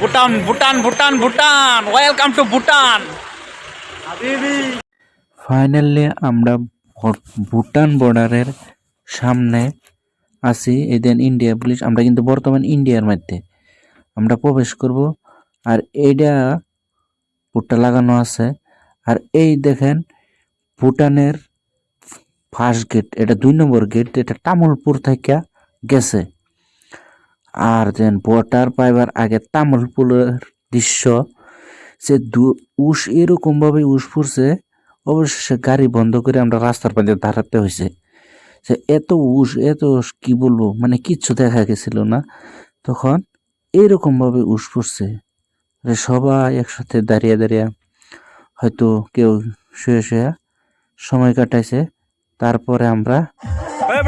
Bhutan Bhutan Bhutan Bhutan. Welcome to Bhutan. Finally আমরা ভুটান বর্ডারের সামনে আছি। এদেন ইন্ডিয়া পুলিশ আমরা কিন্তু বর্তমান ইন্ডিয়ার মধ্যে। আমরা প্রবেশ করব। আর এইটা ভুট্টা লাগানো আছে। আর এই দেখেন ভুটানের ফার্স্ট গেট এটা দুই নম্বর গেট এটা তামুলপুর থেকে গেছে। আর দেন বর্ডার পাইবার আগে তামুলপুরের দৃশ্য সে দু- উস এরকমভাবে উস পড়ছে অবশেষে গাড়ি বন্ধ করে আমরা রাস্তার পাশে দাঁড়াতে হয়েছে সে এত উস, এত কি বলব মানে কিচ্ছু দেখা গেছিল না। তখন এরকম ভাবে উস পড়ছে সবাই একসাথে দাঁড়িয়ে দাঁড়িয়ে হয়তো কেউ শুয়ে শুয়ে সময় কাটাইছে। তারপরে আমরা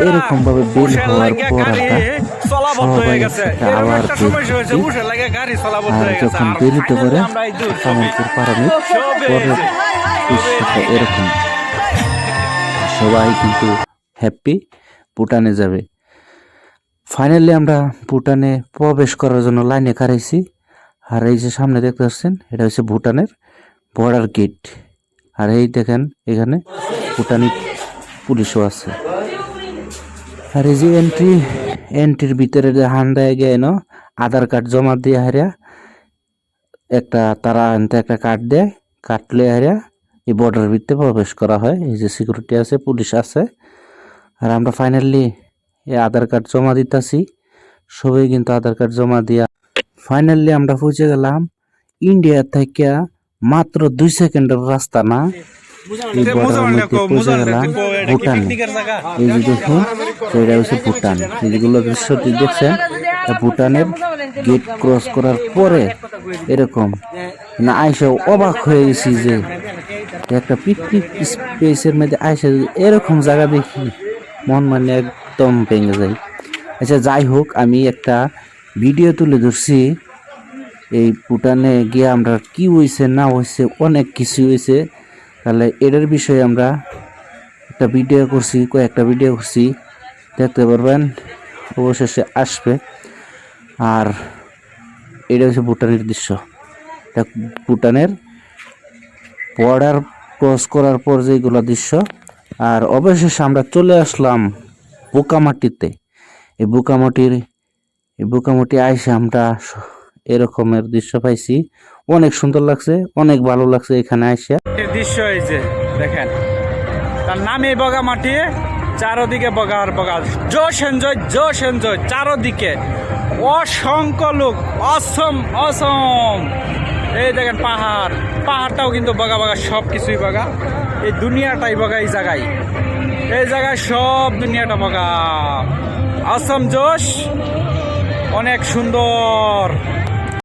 এরকম ভাবে বের হওয়ার পর সবাই আবার যখন বেরিতে করে তামলপুর পারামিড পরের এরকম। সবাই কিন্তু হ্যাপি ভুটানে যাবে। ফাইনালি আমরা ভুটানে প্রবেশ করার জন্য লাইনে খারাইছি আর এই যে সামনে দেখতে পাচ্ছেন এটা হচ্ছে ভুটানের বর্ডার গেট আর এই দেখেন এখানে ভুটানি পুলিশও আছে। যে এন্ট্রি এন্ট্রির ভিতরে যে হান্দায় গিয়ে ন আধার কার্ড জমা দিয়ে হারিয়া একটা তারা আনতে একটা কার্ড দেয় কাটলে হারিয়া এই বর্ডার ভিতরে প্রবেশ করা হয়। এই যে সিকিউরিটি আছে পুলিশ আছে। আর আমরা ফাইনালি এই আধার কার্ড জমা দিতেছি। সবাই কিন্তু আধার কার্ড জমা দিয়া ফাইনালি আমরা পৌঁছে গেলাম। ইন্ডিয়া থেকে মাত্র দুই সেকেন্ডের রাস্তা না। ভুটান। এই যে দেখুন এটা হচ্ছে ভুটান। যেগুলো দৃশ্যটি দেখছেন ভুটানের গেট ক্রস করার পরে এরকম। না আইসা অবাক হয়ে গেছি যে একটা পিকনিক স্পেসের মধ্যে আইসা এরকম জায়গা দেখি মন মানে একদম ভেঙে যায়। আচ্ছা যাই হোক আমি একটা ভিডিও তুলে ধরছি। এই ভুটানে গিয়ে আমরা কি হয়েছে না হয়েছে অনেক কিছু হয়েছে তাহলে এটার বিষয়ে আমরা একটা ভিডিও করছি, কয়েকটা ভিডিও করছি। দেখতে পারবেন, অবশেষে আসবে। আর এটা হচ্ছে ভুটানের দৃশ্য। এটা ভুটানের বর্ডার ক্রস করার পর যেগুলো দৃশ্য, আর অবশেষে আমরা চলে আসলাম বোকামাটিতে। এই বোকামাটির, এই বোকামাটি আইসে আমরা এরকমের দৃশ্য পাইছি। অনেক সুন্দর লাগছে, অনেক ভালো লাগছে এখানে এর দৃশ্য যে, দেখেন। তার নামে বগা মাটি, চারোদিকে বগা আর বগা। জোশ এনজয় জোশ এনজয়, চারোদিকে। অসংখ্য লোক, অসম অসম। এই দেখেন পাহাড়। পাহাড়টাও কিন্তু বগা বগা সব কিছুই বগা। এই দুনিয়াটাই বগা, এই জায়গায়। এই জায়গায় সব দুনিয়াটা বগা। অসম জোশ, অনেক সুন্দর।